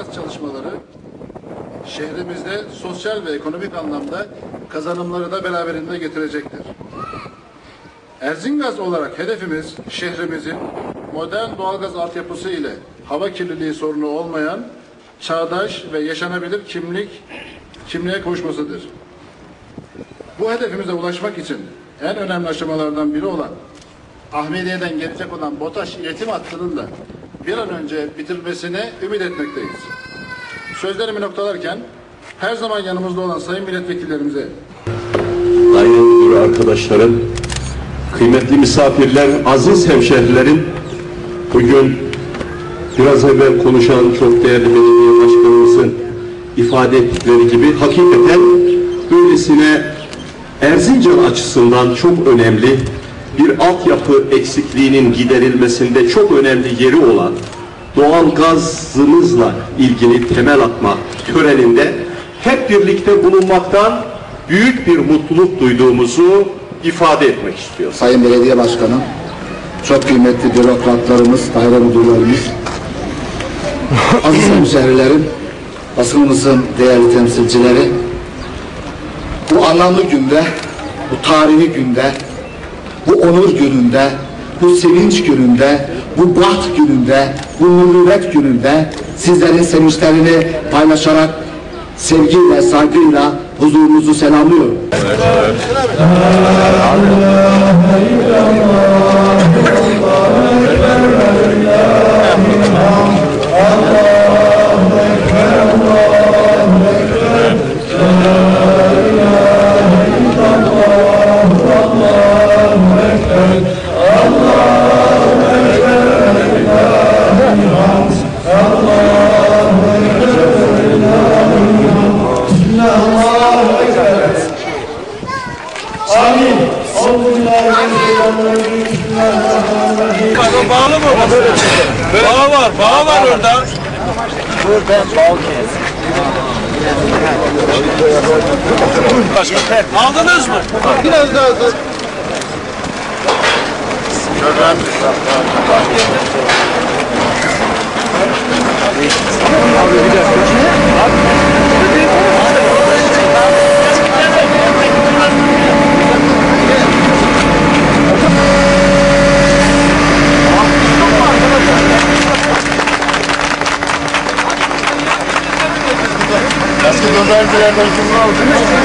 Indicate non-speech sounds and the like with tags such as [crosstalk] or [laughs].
tadilat çalışmaları şehrimizde sosyal ve ekonomik anlamda kazanımları da beraberinde getirecektir. Erzingaz olarak hedefimiz şehrimizin modern doğalgaz altyapısı ile hava kirliliği sorunu olmayan çağdaş ve yaşanabilir kimlik kimliğe kavuşmasıdır. Bu hedefimize ulaşmak için en önemli aşamalardan biri olan Ahmediye'den gelecek olan BOTAŞ iletim hattının da bir an önce bitirmesine ümit etmekteyiz. Sözlerimi noktalarken her zaman yanımızda olan sayın milletvekillerimize Daire müdürü arkadaşlarım, kıymetli misafirler, aziz hemşehrilerim, bugün biraz evvel konuşan çok değerli belediye başkanımızın ifade ettikleri gibi hakikaten böylesine Erzincan açısından çok önemli bir altyapı eksikliğinin giderilmesinde çok önemli yeri olan doğal gazımızla ilgili temel atma töreninde hep birlikte bulunmaktan büyük bir mutluluk duyduğumuzu ifade etmek istiyoruz. Sayın Belediye Başkanım, çok kıymetli bürokratlarımız, daire müdürlerimiz, [laughs] aziz hemşehrilerim, basınımızın değerli temsilcileri, bu anlamlı günde, bu tarihi günde, bu onur gününde, bu sevinç gününde, bu baht gününde, bu mürüvvet gününde sizlerin sevinçlerini paylaşarak sevgiyle, saygıyla huzurunuzu selamlıyorum. Bağlı mı? Bağ var, bağ var orada. Başka. Aldınız mı? Biraz daha dur. Eski dönercilerden şunu aldınız mı?